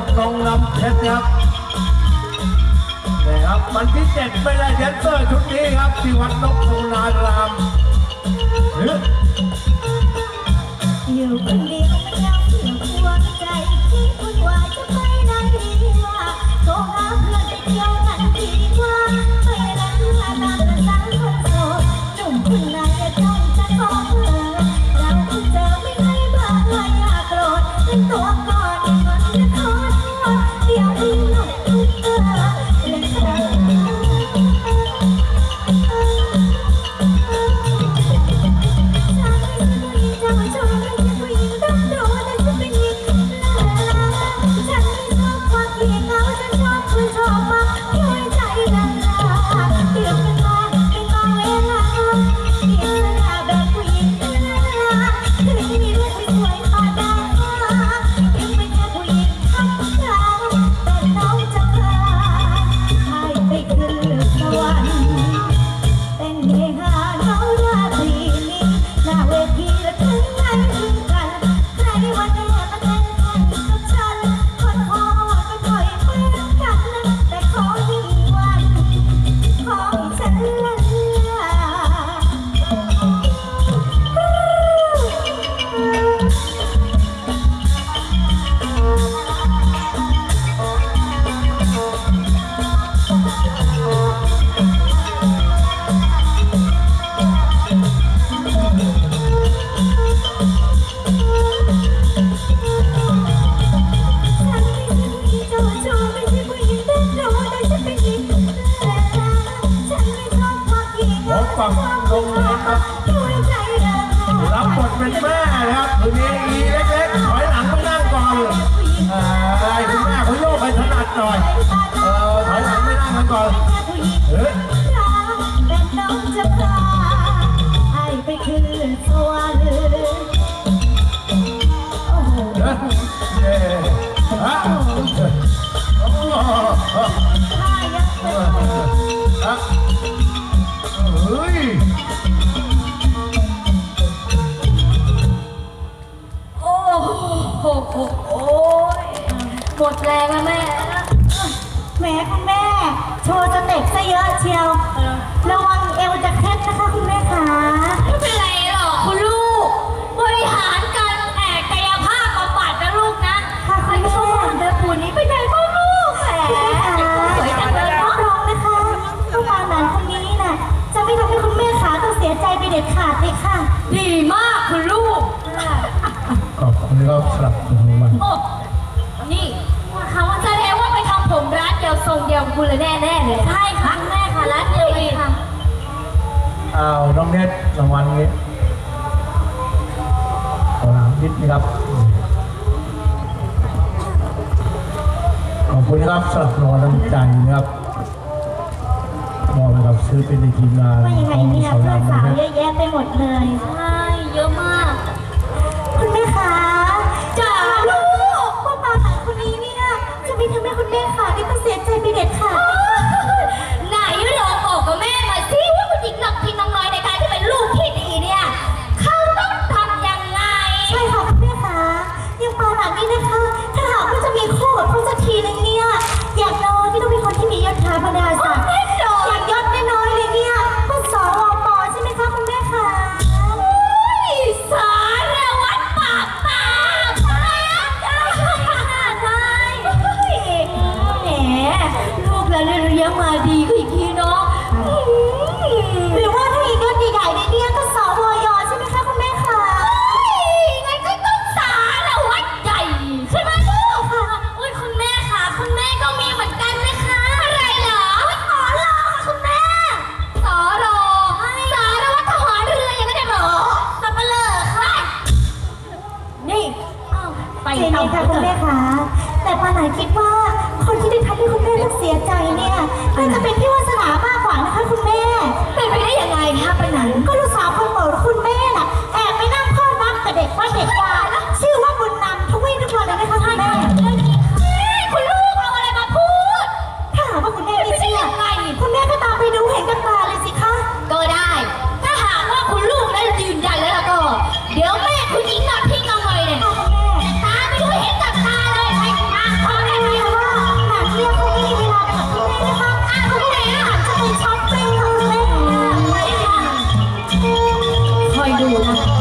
จากน้องลำเพชรครับนะครับวันที่เจ็ดไม่ได้แดนเซอร์ชุดนี้ครับที่วัดนกโพนารามเฮ้ย อยู่คนเดียว ห้ถนัดหน่อย เออถอยหลังไม่นั่งกันก่อนแค่ผู้เฮ้ยแต่น้องจะพาให้ไปคืนสวรรค์โอ้โหเฮ้ยเย้ฮะโอ้โหถ้ายังเป็นฮะเฮ้ยโอ้โหโอ้ย หมดแรงแล้วแม่แหมคุณแม่ โชว์สเต็ปซะเยอะเชียว ระวังเอวจะเคล็ดนะคะคุณแม่ขาไม่เป็นไรหรอกคุณลูก บริหารการแอกกายภาพบำบัดนะลูกนะค่ะคุณแม่เดินปูนี้ไปไหนบ้างลูกแหมคุณแม่ขาสวยจังเลยรับเนาะรองนะคะผู้มาหนานคนนี้น่ะ จะไม่ทำให้คุณแม่ขาต้องเสียใจไปเด็ดขาดเลยค่ะ ดีมากคุณลูก ขอบคุณครับสำหรับรางวัลโอ้ นี่คำว่าแสดงว่าไปทำผมร้านเดียวทรงเดียวกับคุณเลยแน่ๆเลยใช่ค่ะแม่ค่ะร้านเดียวเองค่ะอ้าวน้องเน็ตรางวัลนี้ขอหลังนิดนะครับ ขอบคุณนะครับสำหรับรางวัลน้ำใจนะครับมอบให้กับซื้อเป็นในทีมงานว่ายังไงของเนี่ยสาวเพื่นาอนมสาวนะครับเยอะแยะไปหมดเลย ใช่เยอะมาก คุณแม่ขา ค่ะคุณแม่ขาแต่ปาไหนคิดว่าคนที่ได้ทำให้คุณแม่ต้องเสียใจเนี่ยน่าจะเป็นพี่วาสนามากกว่านะคะคุณแม่เป็นไปได้ยังไงคะไปไหนก็รู้ Thank you.